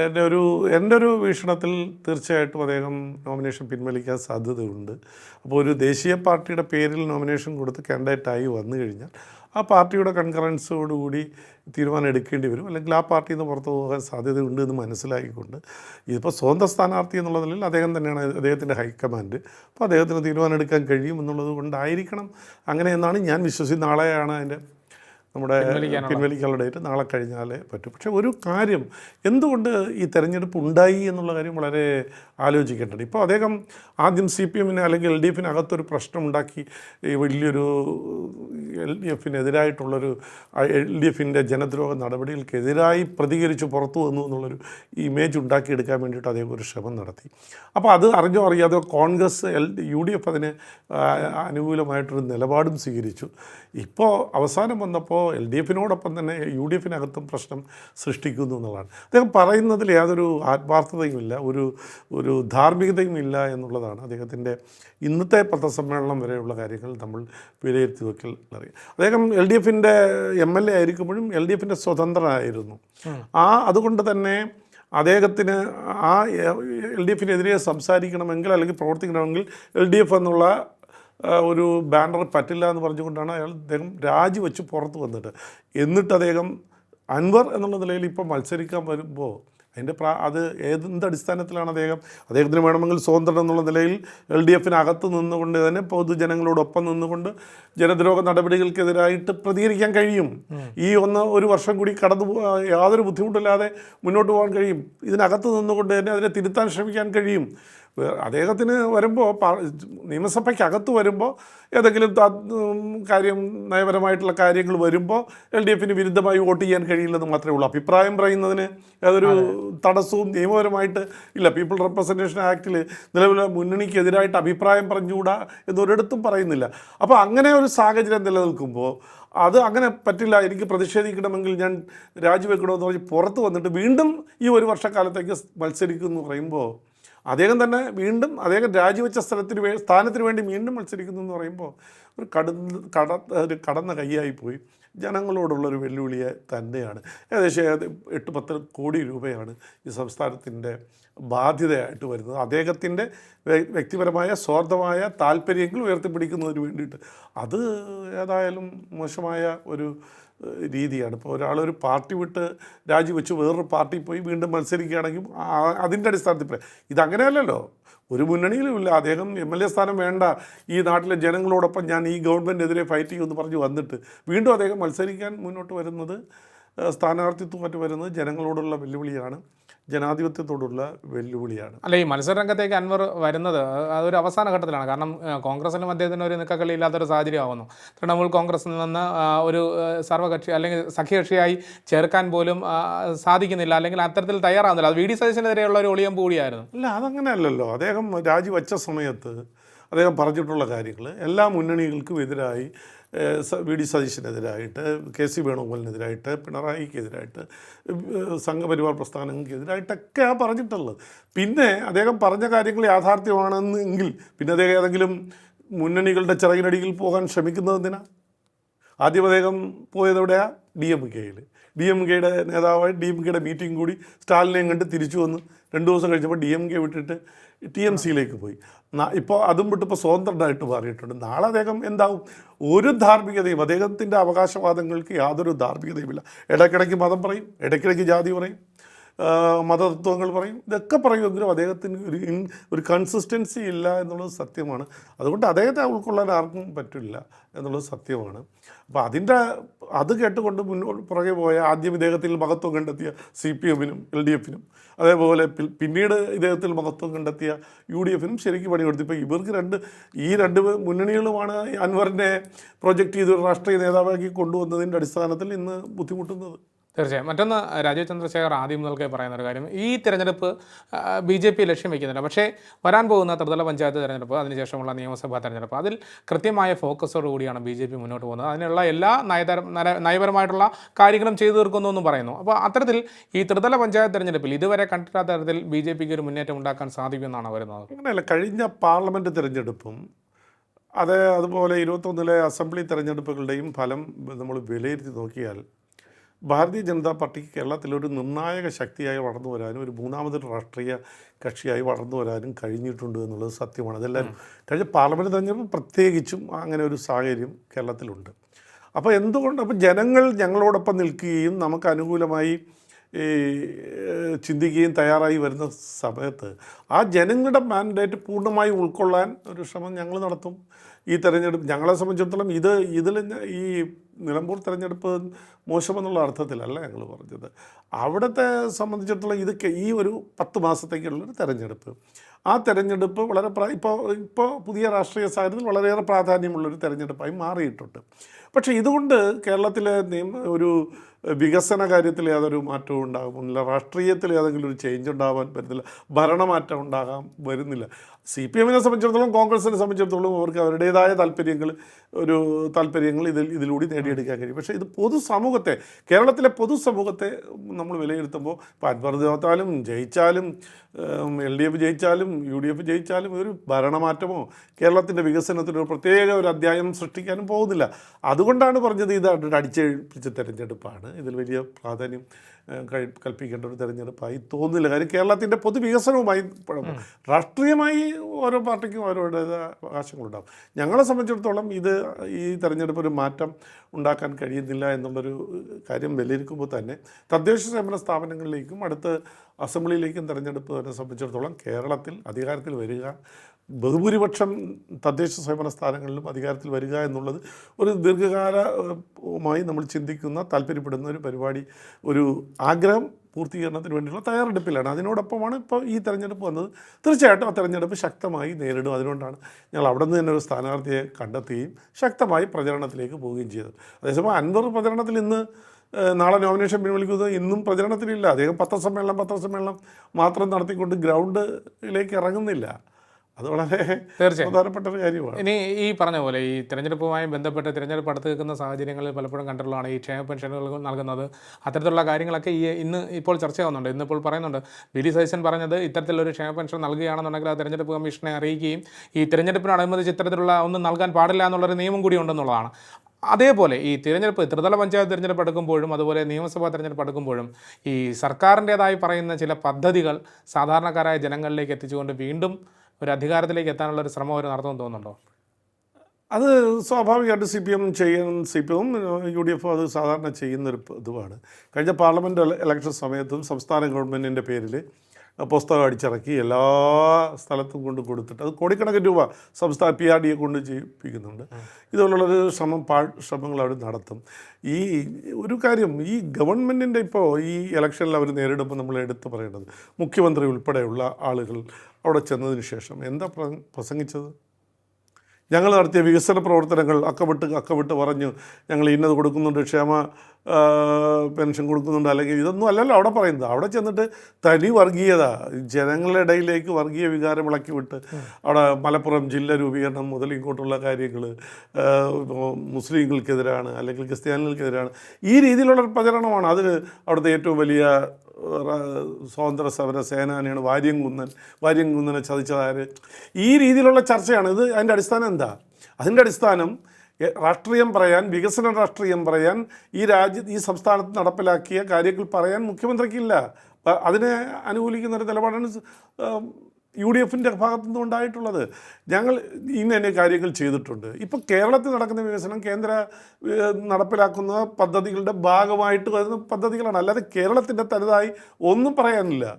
[SPEAKER 1] എന്റെ ഒരു എന്റെ ഒരു വീക്ഷണത്തിൽ തീർച്ചയായിട്ടും അദ്ദേഹം നോമിനേഷൻ പിൻവലിക്കാൻ സാധ്യതയുണ്ട്. അപ്പോൾ ഒരു ദേശീയ പാർട്ടിയുടെ പേരിൽ നോമിനേഷൻ കൊടുത്ത് കാൻഡിഡേറ്റായി വന്നു കഴിഞ്ഞാൽ ആ പാർട്ടിയുടെ കൺകറൻസോടുകൂടി തീരുമാനം എടുക്കേണ്ടി വരും. അല്ലെങ്കിൽ ആ പാർട്ടിയിൽ നിന്ന് പുറത്തു പോകാൻ സാധ്യതയുണ്ട് എന്ന് മനസ്സിലാക്കിക്കൊണ്ട് ഇതിപ്പോൾ സ്വന്തം സ്ഥാനാർത്ഥി എന്നുള്ള നിലയിൽ അദ്ദേഹം തന്നെയാണ് അദ്ദേഹത്തിന്റെ ഹൈക്കമാൻഡ്. അപ്പോൾ അദ്ദേഹത്തിന് തീരുമാനം എടുക്കാൻ കഴിയും എന്നുള്ളത് കൊണ്ടായിരിക്കണം. അങ്ങനെ എന്നാണ് ഞാൻ വിശ്വസിക്കുന്നത് നാളെയാണ് അതിന്റെ നമ്മുടെ
[SPEAKER 2] പിൻവലിക്കാനുള്ള.
[SPEAKER 1] ഡേറ്റ് നാളെ കഴിഞ്ഞാലേ പറ്റൂ. പക്ഷേ ഒരു കാര്യം എന്തുകൊണ്ട് ഈ തെരഞ്ഞെടുപ്പ് ഉണ്ടായി എന്നുള്ള കാര്യം വളരെ ആലോചിക്കേണ്ടത്? ഇപ്പോൾ അദ്ദേഹം ആദ്യം സി പി എമ്മിന് അല്ലെങ്കിൽ എൽ ഡി എഫിന് അകത്തൊരു പ്രശ്നം ഉണ്ടാക്കി ഈ വലിയൊരു എൽ ഡി എഫിനെതിരായിട്ടുള്ളൊരു എൽ ഡി എഫിന്റെ ജനദ്രോഹ നടപടികൾക്കെതിരായി പ്രതികരിച്ച് പുറത്തു വന്നു എന്നുള്ളൊരു ഇമേജ് ഉണ്ടാക്കിയെടുക്കാൻ വേണ്ടിയിട്ട് അദ്ദേഹം ഒരു ശ്രമം നടത്തി. അപ്പോൾ അത് അറിഞ്ഞോ അറിയാതെ Congress L U D F അതിന് അനുകൂലമായിട്ടൊരു നിലപാടും സ്വീകരിച്ചു. ഇപ്പോൾ അവസാനം വന്നപ്പോൾ എൽ ഡി എഫിനോടൊപ്പം തന്നെ യു ഡി എഫിനകത്തും പ്രശ്നം സൃഷ്ടിക്കുന്നു എന്നുള്ളതാണ്. അദ്ദേഹം പറയുന്നതിൽ യാതൊരു ആത്മാർത്ഥതയുമില്ല ഒരു ഒരു ധാർമ്മികതയും ഇല്ല എന്നുള്ളതാണ് അദ്ദേഹത്തിന്റെ ഇന്നത്തെ പത്രസമ്മേളനം വരെയുള്ള കാര്യങ്ങൾ നമ്മൾ വിലയിരുത്തി നോക്കിയാൽ അറിയാം. അദ്ദേഹം എൽ ഡി എഫിന്റെ എം എൽ എ ആയിരിക്കുമ്പോഴും എൽ ഡി എഫിന്റെ സ്വതന്ത്രനായിരുന്നു. ആ അതുകൊണ്ട് തന്നെ അദ്ദേഹത്തിന് ആ എൽ ഡി എഫിനെതിരെ സംസാരിക്കണമെങ്കിൽ അല്ലെങ്കിൽ പ്രവർത്തിക്കണമെങ്കിൽ എൽ ഡി എഫ് എന്നുള്ള ഒരു ബാനർ പറ്റില്ല എന്ന് പറഞ്ഞുകൊണ്ടാണ് അയാൾ അദ്ദേഹം രാജിവെച്ച് പുറത്ത് വന്നിട്ട്. എന്നിട്ട് അദ്ദേഹം അൻവർ എന്നുള്ള നിലയിൽ ഇപ്പോൾ മത്സരിക്കാൻ വരുമ്പോൾ അതിന്റെ പ്രാ അത് ഏതെന്ത് അടിസ്ഥാനത്തിലാണ് അദ്ദേഹം? അദ്ദേഹത്തിന് വേണമെങ്കിൽ സ്വതന്ത്രം എന്നുള്ള നിലയിൽ എൽ ഡി എഫിനകത്ത് നിന്നുകൊണ്ട് തന്നെ പൊതുജനങ്ങളോടൊപ്പം നിന്നുകൊണ്ട് ജനദ്രോഹ നടപടികൾക്കെതിരായിട്ട് പ്രതികരിക്കാൻ കഴിയും. ഈ ഒന്ന് ഒരു വർഷം കൂടി കടന്നു യാതൊരു ബുദ്ധിമുട്ടില്ലാതെ മുന്നോട്ട് പോകാൻ കഴിയും. ഇതിനകത്ത് നിന്നുകൊണ്ട് തന്നെ അതിനെ തിരുത്താൻ ശ്രമിക്കാൻ കഴിയും. അദ്ദേഹത്തിന് വരുമ്പോൾ നിയമസഭയ്ക്കകത്ത് വരുമ്പോൾ ഏതെങ്കിലും കാര്യം നയപരമായിട്ടുള്ള കാര്യങ്ങൾ വരുമ്പോൾ എൽ ഡി എഫിന് വിരുദ്ധമായി വോട്ട് ചെയ്യാൻ കഴിയില്ലെന്ന് മാത്രമേ ഉള്ളൂ. അഭിപ്രായം പറയുന്നതിന് യാതൊരു തടസ്സവും നിയമപരമായിട്ട് ഇല്ല. പീപ്പിൾ റെപ്രസെന്റേഷൻ ആക്ടിൽ നിലവിലെ മുന്നണിക്കെതിരായിട്ട് അഭിപ്രായം പറഞ്ഞുകൂടാ എന്നൊരിടത്തും പറയുന്നില്ല. അപ്പോൾ അങ്ങനെ ഒരു സാഹചര്യം നിലനിൽക്കുമ്പോൾ അത് അങ്ങനെ പറ്റില്ല എനിക്ക് പ്രതിഷേധിക്കണമെങ്കിൽ ഞാൻ രാജിവെക്കണമെന്ന് പറഞ്ഞ് പുറത്ത് വന്നിട്ട് വീണ്ടും ഈ ഒരു വർഷക്കാലത്തേക്ക് മത്സരിക്കുമെന്ന് പറയുമ്പോൾ അദ്ദേഹം തന്നെ വീണ്ടും അദ്ദേഹം രാജിവെച്ച സ്ഥലത്തിന് വേ സ്ഥാനത്തിന് വേണ്ടി വീണ്ടും മത്സരിക്കുന്നു എന്ന് പറയുമ്പോൾ ഒരു കടന്ന് കട ഒരു കടന്ന കൈയായി പോയി. ജനങ്ങളോടുള്ളൊരു വെല്ലുവിളിയെ തന്നെയാണ്. ഏകദേശം എട്ട് പത്ത് കോടി രൂപയാണ് ഈ സംസ്ഥാനത്തിന്റെ ബാധ്യതയായിട്ട് വരുന്നത്. അദ്ദേഹത്തിന്റെ വ്യക്തിപരമായ സ്വാർത്ഥമായ താല്പര്യങ്ങൾ ഉയർത്തിപ്പിടിക്കുന്നതിന് വേണ്ടിയിട്ട്. അത് ഏതായാലും മോശമായ ഒരു രീതിയാണ്. ഇപ്പോൾ ഒരാളൊരു പാർട്ടി വിട്ട് രാജിവെച്ച് വേറൊരു പാർട്ടി പോയി വീണ്ടും മത്സരിക്കുകയാണെങ്കിൽ അതിന്റെ അടിസ്ഥാനത്തിൽ ഇതങ്ങനെയല്ലല്ലോ. ഒരു മുന്നണിയിലുമില്ല അദ്ദേഹം എം എൽ എ സ്ഥാനം വേണ്ട ഈ നാട്ടിലെ ജനങ്ങളോടൊപ്പം ഞാൻ ഈ ഗവൺമെന്റിനെതിരെ ഫൈറ്റ് ചെയ്യുമെന്ന് പറഞ്ഞ് വന്നിട്ട് വീണ്ടും അദ്ദേഹം മത്സരിക്കാൻ മുന്നോട്ട് വരുന്നത് സ്ഥാനാർത്ഥിത്വം വരുന്നത് ജനങ്ങളോടുള്ള വെല്ലുവിളിയാണ്. ജനാധിപത്യത്തോടുള്ള വെല്ലുവിളിയാണ്.
[SPEAKER 2] അല്ല ഈ മത്സരരംഗത്തേക്ക് അൻവർ വരുന്നത് അതൊരു അവസാന ഘട്ടത്തിലാണ്. കാരണം കോൺഗ്രസിനും അദ്ദേഹത്തിന് ഒരു നിക്കക്കളി ഇല്ലാത്തൊരു സാഹചര്യമാകുന്നു തൃണമൂൽ കോൺഗ്രസിൽ നിന്ന് ഒരു സർവകക്ഷി അല്ലെങ്കിൽ സഖ്യകക്ഷിയായി ചേർക്കാൻ പോലും സാധിക്കുന്നില്ല. അല്ലെങ്കിൽ അത്തരത്തിൽ തയ്യാറാകുന്നില്ല. അത് വി ഡി സതീശനെതിരെയുള്ള ഒരു ഒളിയമ്പ് കൂടിയായിരുന്നു.
[SPEAKER 1] അല്ല അതങ്ങനെ അല്ലല്ലോ അദ്ദേഹം രാജിവെച്ച സമയത്ത് അദ്ദേഹം പറഞ്ഞിട്ടുള്ള കാര്യങ്ങൾ എല്ലാ മുന്നണികൾക്കും എതിരായി വി ഡി സതീശനെതിരായിട്ട് കെ സി വേണുഗോപാലിനെതിരായിട്ട് പിണറായിക്കെതിരായിട്ട് സംഘപരിവാർ പ്രസ്ഥാനങ്ങൾക്കെതിരായിട്ടൊക്കെ ആ പറഞ്ഞിട്ടുള്ളത്. പിന്നെ അദ്ദേഹം പറഞ്ഞ കാര്യങ്ങൾ യാഥാർത്ഥ്യമാണെന്നെങ്കിൽ പിന്നെ അദ്ദേഹം ഏതെങ്കിലും മുന്നണികളുടെ ചിറകിനടിയിൽ പോകാൻ ശ്രമിക്കുന്നത് എന്തിനാ? ആദ്യം അദ്ദേഹം പോയത് ഡി എം കെയിൽ ഡി എം കെയുടെ നേതാവായി ഡി എം കെയുടെ മീറ്റിംഗ് കൂടി സ്റ്റാലിനെയും കണ്ട് തിരിച്ചു വന്ന് രണ്ട് ദിവസം കഴിഞ്ഞപ്പോൾ ഡി എം കെ വിട്ടിട്ട് ടി എം സിയിലേക്ക് പോയി. ഇപ്പോൾ അതും വിട്ട് ഇപ്പോൾ സ്വതന്ത്രനായിട്ട് മാറിയിട്ടുണ്ട്. നാളെ അദ്ദേഹം എന്താവും? ഒരു ധാർമ്മികതയും അദ്ദേഹത്തിന്റെ അവകാശവാദങ്ങൾക്ക് യാതൊരു ധാർമ്മികതയുമില്ല. ഇടയ്ക്കിടയ്ക്ക് മതം പറയും ഇടയ്ക്കിടയ്ക്ക് ജാതി പറയും. മതതത്വങ്ങൾ പറയും. ഇതൊക്കെ പറയുമെങ്കിലും അദ്ദേഹത്തിന് ഒരു ഒരു കൺസിസ്റ്റൻസി ഇല്ല എന്നുള്ളത് സത്യമാണ്. അതുകൊണ്ട് അദ്ദേഹത്തെ ഉൾക്കൊള്ളാൻ ആർക്കും പറ്റില്ല എന്നുള്ളത് സത്യമാണ്. അപ്പോൾ അതിന്റെ അത് കേട്ടുകൊണ്ട് മുന്നോട്ട് പുറകെ പോയ ആദ്യം ഇദ്ദേഹത്തിൽ മഹത്വം കണ്ടെത്തിയ സി പി എമ്മിനും എൽ ഡി എഫിനും അതേപോലെ പിന്നീട് ഇദ്ദേഹത്തിൽ മഹത്വം കണ്ടെത്തിയ യു ഡി എഫിനും ശരിക്കും പണി കൊടുത്തു ഇപ്പോൾ ഇവർക്ക് രണ്ട് ഈ രണ്ട് മുന്നണികളുമാണ് അൻവറിനെ പ്രൊജക്റ്റ് ചെയ്ത് രാഷ്ട്രീയ നേതാവാക്കി കൊണ്ടുവന്നതിന്റെ അടിസ്ഥാനത്തിൽ ഇന്ന് ബുദ്ധിമുട്ടുന്നത്.
[SPEAKER 2] തീർച്ചയായും. മറ്റൊന്ന് രാജീവ് ചന്ദ്രശേഖർ ആദ്യം മുതൽക്കേ പറയുന്ന ഒരു കാര്യം. ഈ തിരഞ്ഞെടുപ്പ് ബി ജെ പി ലക്ഷ്യം വയ്ക്കുന്നില്ല പക്ഷേ വരാൻ പോകുന്ന ത്രിതല പഞ്ചായത്ത് തിരഞ്ഞെടുപ്പ് അതിനുശേഷമുള്ള നിയമസഭാ തെരഞ്ഞെടുപ്പ് അതിൽ കൃത്യമായ ഫോക്കസോട് കൂടിയാണ് ബി ജെ പി മുന്നോട്ട് പോകുന്നത്. അതിനുള്ള എല്ലാ നയതര നയപരമായിട്ടുള്ള കാര്യങ്ങളും ചെയ്തു തീർക്കുന്നു എന്നും പറയുന്നു. അപ്പോൾ അത്തരത്തിൽ ഈ ത്രിതല പഞ്ചായത്ത് തെരഞ്ഞെടുപ്പിൽ ഇതുവരെ കണ്ടിട്ടാത്ത തരത്തിൽ ബി ജെ പിക്ക് ഒരു മുന്നേറ്റം ഉണ്ടാക്കാൻ സാധിക്കുമെന്നാണ് വരുന്നത്.
[SPEAKER 1] അങ്ങനെയല്ല കഴിഞ്ഞ പാർലമെന്റ് തിരഞ്ഞെടുപ്പും അതേ അതുപോലെ ഇരുപത്തൊന്നിലെ അസംബ്ലി തിരഞ്ഞെടുപ്പുകളുടെയും ഫലം നമ്മൾ വിലയിരുത്തി നോക്കിയാൽ ഭാരതീയ ജനതാ പാർട്ടിക്ക് കേരളത്തിൽ ഒരു നിർണായക ശക്തിയായി വളർന്നു വരാനും ഒരു മൂന്നാമതൊരു രാഷ്ട്രീയ കക്ഷിയായി വളർന്നു വരാനും കഴിഞ്ഞിട്ടുണ്ട് എന്നുള്ളത് സത്യമാണ്. അതെല്ലാം കഴിഞ്ഞ പാർലമെന്റ് തെരഞ്ഞെടുപ്പ് പ്രത്യേകിച്ചും അങ്ങനെ ഒരു സാഹചര്യം കേരളത്തിലുണ്ട്. അപ്പോൾ എന്തുകൊണ്ട് അപ്പോൾ ജനങ്ങൾ ഞങ്ങളോടൊപ്പം നിൽക്കുകയും നമുക്ക് അനുകൂലമായി ഈ ചിന്തിക്കുകയും തയ്യാറായി വരുന്ന സമയത്ത് ആ ജനങ്ങളുടെ മാൻഡേറ്റ് പൂർണമായി ഉൾക്കൊള്ളാൻ ഒരു ശ്രമം ഞങ്ങൾ നടത്തും. ഈ തെരഞ്ഞെടുപ്പ് ഞങ്ങളെ സംബന്ധിച്ചിടത്തോളം ഇത് ഇതിൽ ഈ നിലമ്പൂർ തിരഞ്ഞെടുപ്പ് മോശമെന്നുള്ള അർത്ഥത്തിലല്ല ഞങ്ങൾ പറഞ്ഞത്. അവിടുത്തെ സംബന്ധിച്ചിടത്തോളം ഇതൊക്കെ ഈ ഒരു പത്ത് മാസത്തേക്കുള്ളൊരു തെരഞ്ഞെടുപ്പ്. ആ തെരഞ്ഞെടുപ്പ് വളരെ ഇപ്പോൾ ഇപ്പോൾ പുതിയ രാഷ്ട്രീയ സാഹചര്യത്തിൽ വളരെയേറെ പ്രാധാന്യമുള്ളൊരു തെരഞ്ഞെടുപ്പായി മാറിയിട്ടുണ്ട്. പക്ഷേ ഇതുകൊണ്ട് കേരളത്തിലെ നിയമ ഒരു വികസന കാര്യത്തിൽ യാതൊരു മാറ്റവും ഉണ്ടാകുന്നില്ല. രാഷ്ട്രീയത്തിൽ ഏതെങ്കിലും ഒരു ചേഞ്ച് ഉണ്ടാകാൻ വരുന്നില്ല ഭരണമാറ്റം ഉണ്ടാകാൻ വരുന്നില്ല. സി പി എമ്മിനെ സംബന്ധിച്ചിടത്തോളം കോൺഗ്രസിനെ സംബന്ധിച്ചിടത്തോളം അവർക്ക് അവരുടേതായ താല്പര്യങ്ങൾ ഒരു താല്പര്യങ്ങൾ ഇതിൽ ഇതിലൂടെ നേടിയെടുക്കാൻ കഴിയും. പക്ഷേ ഇത് പൊതുസമൂഹത്തെ കേരളത്തിലെ പൊതുസമൂഹത്തെ നമ്മൾ വിലയിരുത്തുമ്പോൾ ഇപ്പോൾ അൻവർ ജയിച്ചാലും എൽ ഡി എഫ് ജയിച്ചാലും യു ഡി എഫ് ജയിച്ചാലും ഒരു ഭരണമാറ്റമോ കേരളത്തിന്റെ വികസനത്തിന് ഒരു പ്രത്യേക ഒരു അധ്യായം സൃഷ്ടിക്കാനും പോകുന്നില്ല. അതുകൊണ്ടാണ് പറഞ്ഞത് ഇത് അടിച്ചേൽപ്പിച്ച തെരഞ്ഞെടുപ്പാണ്. ഇതിൽ വലിയ പ്രാധാന്യം കൽപ്പിക്കേണ്ട ഒരു തെരഞ്ഞെടുപ്പായി തോന്നുന്നില്ല. കാര്യം കേരളത്തിന്റെ പൊതുവികസനവുമായി രാഷ്ട്രീയമായി ഓരോ പാർട്ടിക്കും ഓരോരുടേതായ അവകാശങ്ങളുണ്ടാകും ഞങ്ങളെ സംബന്ധിച്ചിടത്തോളം ഇത് ഈ തെരഞ്ഞെടുപ്പ് ഒരു മാറ്റം ഉണ്ടാക്കാൻ കഴിയുന്നില്ല എന്നുള്ളൊരു കാര്യം വിലയിരുത്തുമ്പോൾ തന്നെ തദ്ദേശ സ്വയംഭരണ സ്ഥാപനങ്ങളിലേക്കും അടുത്ത് അസംബ്ലിയിലേക്കും തെരഞ്ഞെടുപ്പിനെ സംബന്ധിച്ചിടത്തോളം കേരളത്തിൽ അധികാരത്തിൽ വരിക ബഹുഭൂരിപക്ഷം തദ്ദേശ സ്വയംഭരണ സ്ഥാനങ്ങളിലും അധികാരത്തിൽ വരിക എന്നുള്ളത് ഒരു ദീർഘകാലമായി നമ്മൾ ചിന്തിക്കുന്ന താല്പര്യപ്പെടുന്ന ഒരു പരിപാടി ഒരു ആഗ്രഹം പൂർത്തീകരണത്തിന് വേണ്ടിയുള്ള തയ്യാറെടുപ്പിലാണ്. അതിനോടൊപ്പമാണ് ഇപ്പോൾ ഈ തെരഞ്ഞെടുപ്പ് വന്നത്. തീർച്ചയായിട്ടും ആ തെരഞ്ഞെടുപ്പ് ശക്തമായി നേരിടും. അതുകൊണ്ടാണ് ഞങ്ങൾ അവിടെ നിന്ന് തന്നെ ഒരു സ്ഥാനാർത്ഥിയെ കണ്ടെത്തുകയും ശക്തമായി പ്രചരണത്തിലേക്ക് പോവുകയും ചെയ്തത്. അതേസമയം അൻവർ പ്രചരണത്തിൽ ഇന്ന് നാളെ നോമിനേഷൻ പിൻവലിക്കുന്നത് ഇന്നും പ്രചരണത്തിലില്ല. അദ്ദേഹം പത്രസമ്മേളനം പത്രസമ്മേളനം മാത്രം നടത്തിക്കൊണ്ട് ഗ്രൗണ്ടിലേക്ക് ഇറങ്ങുന്നില്ല. അത് വളരെ
[SPEAKER 2] തീർച്ചയായും.
[SPEAKER 1] പ്രധാനപ്പെട്ട ഒരു കാര്യമാണ്.
[SPEAKER 2] ഇനി ഈ പറഞ്ഞ പോലെ ഈ തിരഞ്ഞെടുപ്പുമായി ബന്ധപ്പെട്ട് തിരഞ്ഞെടുപ്പ് അടുത്ത് നിൽക്കുന്ന സാഹചര്യങ്ങളിൽ പലപ്പോഴും കണ്ടിട്ടുള്ളതാണ്. ഈ ക്ഷേമ പെൻഷനുകൾ നൽകുന്നത് അത്തരത്തിലുള്ള കാര്യങ്ങളൊക്കെ ഈ ഇന്ന് ഇപ്പോൾ ചർച്ചയാവുന്നുണ്ട് ഇന്നിപ്പോൾ പറയുന്നുണ്ട്. വി ഡി സതീശൻ പറഞ്ഞത് ഇത്തരത്തിലൊരു ക്ഷേമ പെൻഷൻ നൽകുകയാണെന്നുണ്ടെങ്കിൽ ആ തിരഞ്ഞെടുപ്പ് കമ്മീഷനെ അറിയിക്കുകയും ഈ തിരഞ്ഞെടുപ്പിനോടനുബന്ധിച്ച് ഇത്തരത്തിലുള്ള ഒന്നും നൽകാൻ പാടില്ല എന്നുള്ളൊരു നിയമം കൂടി ഉണ്ടെന്നുള്ളതാണ്. അതേപോലെ ഈ തിരഞ്ഞെടുപ്പ് ത്രിതല പഞ്ചായത്ത് തിരഞ്ഞെടുപ്പ് എടുക്കുമ്പോഴും അതുപോലെ നിയമസഭാ തിരഞ്ഞെടുപ്പ് എടുക്കുമ്പോഴും ഈ സർക്കാരിന്റേതായി പറയുന്ന ചില പദ്ധതികൾ സാധാരണക്കാരായ ജനങ്ങളിലേക്ക് എത്തിച്ചുകൊണ്ട് വീണ്ടും ഒരു അധികാരത്തിലേക്ക് എത്താനുള്ള ഒരു ശ്രമം അവർ നടത്തുമെന്ന് തോന്നുന്നുണ്ടോ?
[SPEAKER 1] അത് സ്വാഭാവികമായിട്ട് സി പി എം ചെയ്യുന്ന C P M U D എഫും അത് സാധാരണ ചെയ്യുന്നൊരു ഇതുമാണ്. കഴിഞ്ഞ പാർലമെന്റ് ഇലക്ഷൻ സമയത്തും സംസ്ഥാന ഗവൺമെന്റിന്റെ പേരിൽ പുസ്തകം അടിച്ചിറക്കി എല്ലാ സ്ഥലത്തും കൊണ്ട് കൊടുത്തിട്ട് അത് കോടിക്കണക്കിന് രൂപ സംസ്ഥാന പി ആർ ഡിയെ കൊണ്ട് ചെയ്യിപ്പിക്കുന്നുണ്ട്. ഇതുപോലുള്ളൊരു ശ്രമം പാ ശ്രമങ്ങൾ അവർ നടത്തും. ഈ ഒരു കാര്യം ഈ ഗവൺമെന്റിന്റെ ഇപ്പോൾ ഈ ഇലക്ഷനിൽ അവർ നേരിടുമ്പോൾ നമ്മൾ എടുത്തു പറയേണ്ടത് മുഖ്യമന്ത്രി ഉൾപ്പെടെയുള്ള ആളുകൾ അവിടെ ചെന്നതിന് ശേഷം എന്താ പ്ര- പ്രസംഗിച്ചത്? ഞങ്ങൾ നടത്തിയ വികസന പ്രവർത്തനങ്ങൾ അക്കവിട്ട് അക്കവിട്ട് പറഞ്ഞു ഞങ്ങൾ ഇന്നത് കൊടുക്കുന്നുണ്ട് ക്ഷേമ പെൻഷൻ കൊടുക്കുന്നുണ്ട് അല്ലെങ്കിൽ ഇതൊന്നും അല്ലല്ലോ അവിടെ പറയുന്നത്. അവിടെ ചെന്നിട്ട് തനി വർഗീയത ജനങ്ങളുടെ ഇടയിലേക്ക് വർഗീയ വികാരം ഇളക്കി വിട്ട് അവിടെ മലപ്പുറം ജില്ല രൂപീകരണം മുതൽ ഇങ്ങോട്ടുള്ള കാര്യങ്ങൾ മുസ്ലിങ്ങൾക്കെതിരാണ് അല്ലെങ്കിൽ ക്രിസ്ത്യാനികൾക്കെതിരാണ്. ഈ രീതിയിലുള്ള പ്രചരണമാണ്. അതിന് അവിടുത്തെ ഏറ്റവും വലിയ സ്വാതന്ത്ര്യ സമര സേനാനിയാണ് വാര്യംകുന്നൻ. വാര്യംകുന്നനെ ചതിച്ചതാര് ഈ രീതിയിലുള്ള ചർച്ചയാണ്. ഇത് അതിന്റെ അടിസ്ഥാനം എന്താ? അതിന്റെ അടിസ്ഥാനം രാഷ്ട്രീയം പറയാൻ വികസന രാഷ്ട്രീയം പറയാൻ ഈ രാജ്യ ഈ സംസ്ഥാനത്ത് നടപ്പിലാക്കിയ കാര്യങ്ങൾ പറയാൻ മുഖ്യമന്ത്രിക്കില്ല. അതിനെ അനുകൂലിക്കുന്ന ഒരു നിലപാടാണ് യു ഡി എഫിന്റെ ഭാഗത്തു നിന്ന് ഉണ്ടായിട്ടുള്ളത് ഞങ്ങൾ ഇന്ന കാര്യങ്ങൾ ചെയ്തിട്ടുണ്ട്. ഇപ്പോൾ കേരളത്തിൽ നടക്കുന്ന വികസനം കേന്ദ്ര നടപ്പിലാക്കുന്ന പദ്ധതികളുടെ ഭാഗമായിട്ട് വരുന്ന പദ്ധതികളാണ്. അല്ലാതെ കേരളത്തിന്റെ തനതായി ഒന്നും പറയാനില്ല.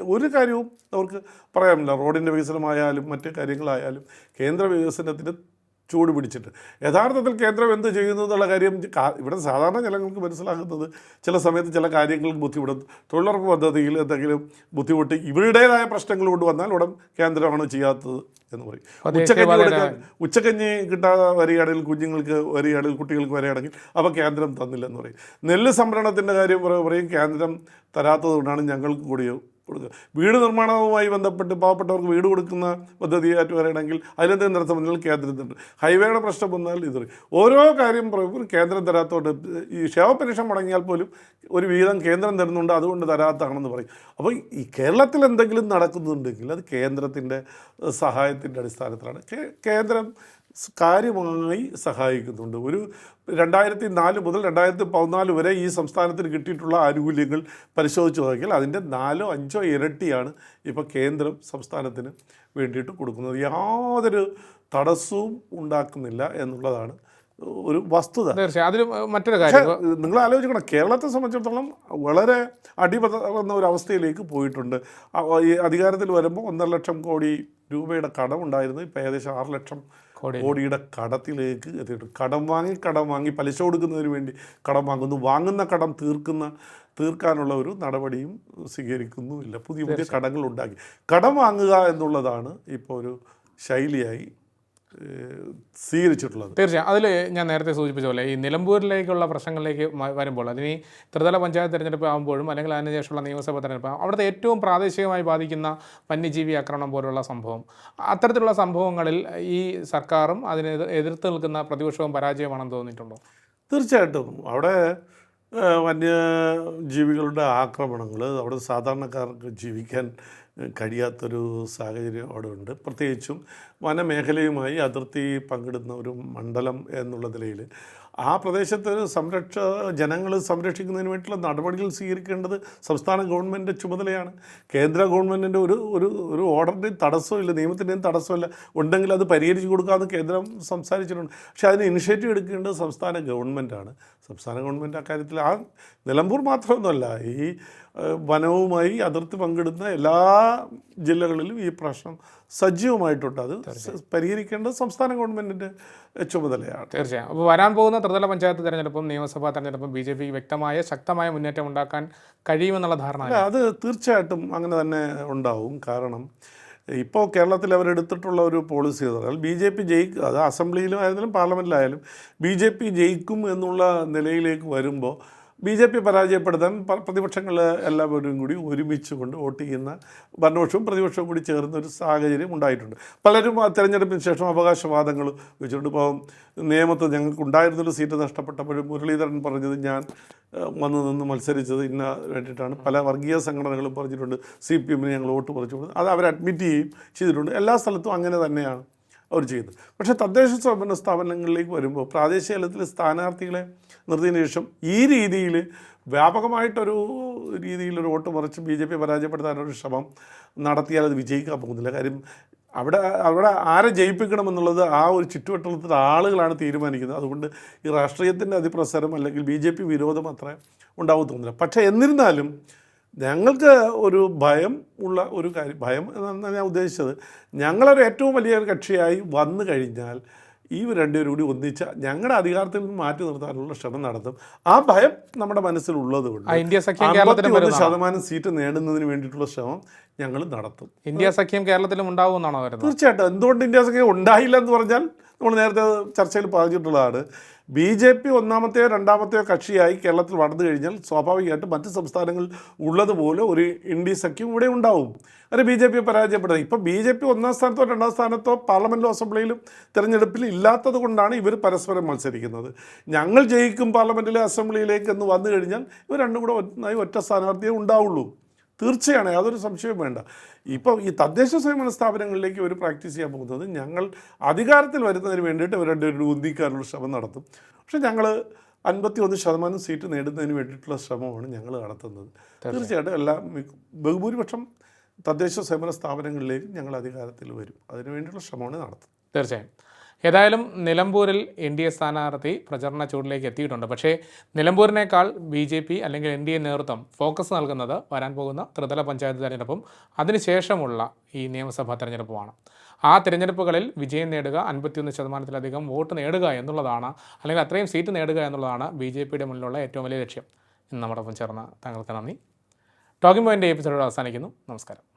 [SPEAKER 1] ഒരു കാര്യവും അവർക്ക് പറയാനില്ല. റോഡിന്റെ വികസനമായാലും മറ്റ് കാര്യങ്ങളായാലും കേന്ദ്ര വികസനത്തിന് ചൂട് പിടിച്ചിട്ട്. യഥാർത്ഥത്തിൽ കേന്ദ്രം എന്ത് ചെയ്യുന്നു എന്നുള്ള കാര്യം ഇവിടെ സാധാരണ ജനങ്ങൾക്ക് മനസ്സിലാകുന്നത് ചില സമയത്ത് ചില കാര്യങ്ങൾക്ക് ബുദ്ധിമുട്ടും. തൊഴിലുറപ്പ് പദ്ധതിയിൽ എന്തെങ്കിലും ബുദ്ധിമുട്ട് ഇവരുടേതായ പ്രശ്നങ്ങൾ കൊണ്ടുവന്നാൽ ഉടൻ കേന്ദ്രമാണ് ചെയ്യാത്തത് എന്ന് പറയും. ഉച്ചക്കഞ്ഞി കൊടുക്കാൻ ഉച്ചക്കഞ്ഞി കിട്ടാതെ വരികയാണെങ്കിൽ കുഞ്ഞുങ്ങൾക്ക് വരികയാണെങ്കിൽ കുട്ടികൾക്ക് വരികയാണെങ്കിൽ അപ്പോൾ കേന്ദ്രം തന്നില്ലെന്ന് പറയും. നെല്ല് സംഭരണത്തിന്റെ കാര്യം പറയും കേന്ദ്രം തരാത്തത് കൊണ്ടാണ് ഞങ്ങൾക്ക് കൂടി കൊടുക്കുക. വീട് നിർമ്മാണവുമായി ബന്ധപ്പെട്ട് പാവപ്പെട്ടവർക്ക് വീട് കൊടുക്കുന്ന പദ്ധതി ആയിട്ട് പറയണമെങ്കിൽ അതിലെന്തെങ്കിലും നടത്താൻ വന്നാൽ കേന്ദ്രത്തിനുണ്ട്. ഹൈവേയുടെ പ്രശ്നം വന്നാൽ ഇത് ഓരോ കാര്യം കേന്ദ്രം തരാത്തതുകൊണ്ട് ഈ ക്ഷേമ പെൻഷൻ മുടങ്ങിയാൽ പോലും ഒരു വീതം കേന്ദ്രം തരുന്നുണ്ട് അതുകൊണ്ട് തരാത്താണെന്ന് പറയും. അപ്പോൾ ഈ കേരളത്തിൽ എന്തെങ്കിലും നടക്കുന്നുണ്ടെങ്കിൽ അത് കേന്ദ്രത്തിന്റെ സഹായത്തിന്റെ അടിസ്ഥാനത്തിലാണ്. കേന്ദ്രം കാര്യമായി സഹായിക്കുന്നുണ്ട്. ഒരു രണ്ടായിരത്തി നാല് മുതൽ രണ്ടായിരത്തി പതിനാല് വരെ ഈ സംസ്ഥാനത്തിന് കിട്ടിയിട്ടുള്ള ആനുകൂല്യങ്ങൾ പരിശോധിച്ച് നോക്കിയാൽ അതിന്റെ നാലോ അഞ്ചോ ഇരട്ടിയാണ് ഇപ്പോൾ കേന്ദ്രം സംസ്ഥാനത്തിന് വേണ്ടിയിട്ട് കൊടുക്കുന്നത്. യാതൊരു തടസ്സവും ഉണ്ടാക്കുന്നില്ല എന്നുള്ളതാണ് ഒരു വസ്തുത.
[SPEAKER 2] തീർച്ചയായും. അതിൽ മറ്റൊരു കാര്യം.
[SPEAKER 1] നിങ്ങൾ ആലോചിക്കണം കേരളത്തെ സംബന്ധിച്ചിടത്തോളം വളരെ അടിപതർന്ന ഒരു അവസ്ഥയിലേക്ക് പോയിട്ടുണ്ട്. അധികാരത്തിൽ വരുമ്പോൾ ഒന്നര ലക്ഷം കോടി രൂപയുടെ കടമുണ്ടായിരുന്നു. ഇപ്പോൾ ഏകദേശം ആറ് ലക്ഷം. കോടിയുടെ കടത്തിലേക്ക് എത്തിയിട്ടുണ്ട്. കടം വാങ്ങി കടം വാങ്ങി പലിശ കൊടുക്കുന്നതിന് വേണ്ടി കടം വാങ്ങുന്നു. വാങ്ങുന്ന കടം തീർക്കുന്ന തീർക്കാനുള്ള ഒരു നടപടിയും സ്വീകരിക്കുന്നുമില്ല. പുതിയ പുതിയ കടങ്ങൾ ഉണ്ടാക്കി കടം വാങ്ങുക എന്നുള്ളതാണ് ഇപ്പോൾ ഒരു ശൈലിയായി സ്വീകരിച്ചിട്ടുള്ളത്.
[SPEAKER 2] തീർച്ചയായും. അതിൽ ഞാൻ നേരത്തെ സൂചിപ്പിച്ച പോലെ ഈ നിലമ്പൂരിലേക്കുള്ള പ്രശ്നങ്ങളിലേക്ക് വരുമ്പോൾ അതിന് ത്രിതല പഞ്ചായത്ത് തിരഞ്ഞെടുപ്പ് ആകുമ്പോഴും അല്ലെങ്കിൽ അതിന് ശേഷമുള്ള നിയമസഭാ തെരഞ്ഞെടുപ്പ് അവിടുത്തെ ഏറ്റവും പ്രാദേശികമായി ബാധിക്കുന്ന വന്യജീവി ആക്രമണം പോലുള്ള സംഭവം. അത്തരത്തിലുള്ള സംഭവങ്ങളിൽ ഈ സർക്കാരും അതിനെ എതിർ- എതിർത്ത് നിൽക്കുന്ന പ്രതിപക്ഷവും പരാജയമാണെന്ന് തോന്നിയിട്ടുണ്ടോ?
[SPEAKER 1] തീർച്ചയായിട്ടും. അവിടെ വന്യജീവികളുടെ ആക്രമണങ്ങൾ അവിടെ സാധാരണക്കാർക്ക് ജീവിക്കാൻ കഴിയാത്തൊരു സാഹചര്യം അവിടെ ഉണ്ട്. പ്രത്യേകിച്ചും വനമേഖലയുമായി അതിർത്തി പങ്കിടുന്ന ഒരു മണ്ഡലം എന്നുള്ള നിലയിൽ ആ പ്രദേശത്ത് സംരക്ഷ ജനങ്ങൾ സംരക്ഷിക്കുന്നതിന് വേണ്ടിയുള്ള നടപടികൾ സ്വീകരിക്കേണ്ടത് സംസ്ഥാന ഗവൺമെന്റിന്റെ ചുമതലയാണ്. കേന്ദ്ര ഗവൺമെന്റിന്റെ ഒരു ഒരു ഒരു ഓർഡറിന്റെയും തടസ്സമില്ല നിയമത്തിന്റെയും തടസ്സമില്ല ഉണ്ടെങ്കിൽ അത് പരിഹരിച്ചു കൊടുക്കാമെന്ന് കേന്ദ്രം സംസാരിച്ചിട്ടുണ്ട്. പക്ഷേ അതിന് ഇനിഷ്യേറ്റീവ് എടുക്കേണ്ടത് സംസ്ഥാന ഗവൺമെന്റാണ് സംസ്ഥാന ഗവൺമെന്റ് അക്കാര്യത്തിൽ ആ നിലമ്പൂർ മാത്രമൊന്നുമല്ല. ഈ വനവുമായി അതിർത്തി പങ്കിടുന്ന എല്ലാ ജില്ലകളിലും ഈ പ്രശ്നം സജീവമായിട്ടുണ്ട്. അത് പരിഹരിക്കേണ്ട പരിഹരിക്കേണ്ടത് സംസ്ഥാന ഗവൺമെന്റിന്റെ ചുമതലയാണ്.
[SPEAKER 2] തീർച്ചയായും. അപ്പോൾ വരാൻ പോകുന്ന ത്രിതല പഞ്ചായത്ത് തെരഞ്ഞെടുപ്പും നിയമസഭാ തെരഞ്ഞെടുപ്പും ബി ജെ പി വ്യക്തമായ ശക്തമായ മുന്നേറ്റം ഉണ്ടാക്കാൻ കഴിയുമെന്നുള്ള ധാരണ
[SPEAKER 1] അത് തീർച്ചയായിട്ടും അങ്ങനെ തന്നെ ഉണ്ടാവും. കാരണം ഇപ്പോൾ കേരളത്തിൽ അവരെടുത്തിട്ടുള്ള ഒരു പോളിസി എന്ന് പറഞ്ഞാൽ ബി ജെ പി ജയിക്കുക അത് അസംബ്ലിയിലും ആയിരുന്നാലും പാർലമെന്റിലായാലും ബി ജെ പി ജയിക്കും എന്നുള്ള നിലയിലേക്ക് വരുമ്പോൾ ബി ജെ പി പരാജയപ്പെടുത്താൻ പ്രതിപക്ഷങ്ങൾ എല്ലാവരും കൂടി ഒരുമിച്ച് കൊണ്ട് വോട്ട് ചെയ്യുന്ന ഭരണപക്ഷവും പ്രതിപക്ഷവും കൂടി ചേർന്ന ഒരു സാഹചര്യം ഉണ്ടായിട്ടുണ്ട്. പലരും ആ തെരഞ്ഞെടുപ്പിന് ശേഷം അവകാശവാദങ്ങൾ വെച്ചിട്ടുണ്ട് ഇപ്പോൾ നിയമത്തിൽ ഞങ്ങൾക്ക് ഉണ്ടായിരുന്നൊരു സീറ്റ് നഷ്ടപ്പെട്ടപ്പോഴും മുരളീധരൻ പറഞ്ഞത് ഞാൻ വന്നു നിന്ന് മത്സരിച്ചത് ഇന്ന വേണ്ടിയിട്ടാണ്. പല വർഗീയ സംഘടനകളും പറഞ്ഞിട്ടുണ്ട്. സി പി എമ്മിന് ഞങ്ങൾ വോട്ട് കുറച്ചു കൊടുത്തു. അത് അവർ അഡ്മിറ്റ് ചെയ്യുകയും ചെയ്തിട്ടുണ്ട്. എല്ലാ സ്ഥലത്തും അങ്ങനെ തന്നെയാണ്. അവർ ചെയ്യുന്നത്. പക്ഷേ തദ്ദേശ സ്വയംഭരണ സ്ഥാപനങ്ങളിലേക്ക് വരുമ്പോൾ പ്രാദേശിക തലത്തിൽ സ്ഥാനാർത്ഥികളെ നിർത്തിയതിനു ശേഷം ഈ രീതിയിൽ വ്യാപകമായിട്ടൊരു രീതിയിലൊരു വോട്ട് മറിച്ച് ബി ജെ പി പരാജയപ്പെടുത്താനൊരു ശ്രമം നടത്തിയാൽ അത് വിജയിക്കാൻ പോകുന്നില്ല. കാര്യം അവിടെ അവിടെ ആരെ ജയിപ്പിക്കണമെന്നുള്ളത് ആ ഒരു ചുറ്റുവട്ടത്തിലെ ആളുകളാണ് തീരുമാനിക്കുന്നത്. അതുകൊണ്ട് ഈ രാഷ്ട്രീയത്തിന്റെ അതിപ്രസരം അല്ലെങ്കിൽ ബി ജെ പി വിരോധം അത്ര ഉണ്ടാവും തോന്നില്ല പക്ഷേ എന്നിരുന്നാലും ഞങ്ങൾക്ക് ഒരു ഭയം ഉള്ള ഒരു കാര്യം ഭയം എന്നാണ് ഞാൻ ഉദ്ദേശിച്ചത്. ഞങ്ങളൊരു ഏറ്റവും വലിയ ഒരു കക്ഷിയായി വന്നു കഴിഞ്ഞാൽ ഈ രണ്ടുപേരും കൂടി ഒന്നിച്ച ഞങ്ങളുടെ അധികാരത്തിൽ നിന്ന് മാറ്റി നിർത്താനുള്ള ശ്രമം നടത്തും. ആ ഭയം നമ്മുടെ മനസ്സിലുള്ളത് കൊണ്ട്? ശതമാനം സീറ്റ് നേടുന്നതിന് വേണ്ടിയിട്ടുള്ള ശ്രമം ഞങ്ങൾ നടത്തും.
[SPEAKER 2] ഇന്ത്യ സഖ്യം കേരളത്തിലും ഉണ്ടാവുമെന്നാണോ
[SPEAKER 1] തീർച്ചയായിട്ടും. എന്തുകൊണ്ട് ഇന്ത്യ സഖ്യം ഉണ്ടായില്ല എന്ന് പറഞ്ഞാൽ നമ്മൾ നേരത്തെ ചർച്ചയിൽ പറഞ്ഞിട്ടുള്ളതാണ്. ബി ജെ പി ഒന്നാമത്തെയോ രണ്ടാമത്തെയോ കക്ഷിയായി കേരളത്തിൽ വളർന്നു കഴിഞ്ഞാൽ സ്വാഭാവികമായിട്ടും മറ്റ് സംസ്ഥാനങ്ങളിൽ ഉള്ളതുപോലെ ഒരു ഇൻഡി സഖ്യം ഇവിടെ ഉണ്ടാവും. അത് ബി ജെ പി പരാജയപ്പെടുന്നത്. ഇപ്പം ബി ജെ പി ഒന്നാം സ്ഥാനത്തോ രണ്ടാം സ്ഥാനത്തോ പാർലമെന്റോ അസംബ്ലിയിലും തിരഞ്ഞെടുപ്പിൽ ഇല്ലാത്തത് കൊണ്ടാണ് ഇവർ പരസ്പരം മത്സരിക്കുന്നത്. ഞങ്ങൾ ജയിക്കും പാർലമെന്റിലെ അസംബ്ലിയിലേക്ക് എന്ന് വന്നു കഴിഞ്ഞാൽ ഇവർ രണ്ടും കൂടെ ഒറ്റ സ്ഥാനാർത്ഥിയേ ഉണ്ടാവുള്ളൂ. തീർച്ചയാണ് യാതൊരു സംശയവും വേണ്ട. ഇപ്പം ഈ തദ്ദേശ സ്വയംഭരണ സ്ഥാപനങ്ങളിലേക്ക് ഒരു പ്രാക്ടീസ് ചെയ്യാൻ പോകുന്നത് ഞങ്ങൾ അധികാരത്തിൽ വരുന്നതിന് വേണ്ടിയിട്ട് ഇവർ ഒരു ഉന്തിക്കാനുള്ള ശ്രമം നടത്തും. പക്ഷേ ഞങ്ങൾ അൻപത്തി ഒന്ന് ശതമാനം സീറ്റ് നേടുന്നതിന് വേണ്ടിയിട്ടുള്ള ശ്രമമാണ് ഞങ്ങൾ നടത്തുന്നത്. തീർച്ചയായിട്ടും എല്ലാ ബഹുഭൂരിപക്ഷം തദ്ദേശ സ്വയംഭരണ സ്ഥാപനങ്ങളിലേക്ക് ഞങ്ങൾ അധികാരത്തിൽ വരും. അതിനു വേണ്ടിയുള്ള ശ്രമമാണ് നടത്തുന്നത്.
[SPEAKER 2] തീർച്ചയായും. ഏതായാലും നിലമ്പൂരിൽ എൻ ഡി എ സ്ഥാനാർത്ഥി പ്രചരണ ചൂടിലേക്ക് എത്തിയിട്ടുണ്ട്. പക്ഷേ നിലമ്പൂരിനേക്കാൾ ബി ജെ പി അല്ലെങ്കിൽ എൻ ഡി എ നേതൃത്വം ഫോക്കസ് നൽകുന്നത് വരാൻ പോകുന്ന ത്രിതല പഞ്ചായത്ത് തെരഞ്ഞെടുപ്പും അതിനുശേഷമുള്ള ഈ നിയമസഭാ തെരഞ്ഞെടുപ്പുമാണ്. ആ തിരഞ്ഞെടുപ്പുകളിൽ വിജയം നേടുക അൻപത്തിയൊന്ന് ശതമാനത്തിലധികം വോട്ട് നേടുക എന്നുള്ളതാണ് അല്ലെങ്കിൽ അത്രയും സീറ്റ് നേടുക എന്നുള്ളതാണ് ബി ജെ പിയുടെ മുന്നിലുള്ള ഏറ്റവും വലിയ ലക്ഷ്യം. ഇന്ന് ഒപ്പം ചേർന്ന താങ്കൾക്ക് നന്ദി. ടോക്കിംഗ് പോയിന്റ് എപ്പിസോഡ് അവസാനിക്കുന്നു. നമസ്കാരം.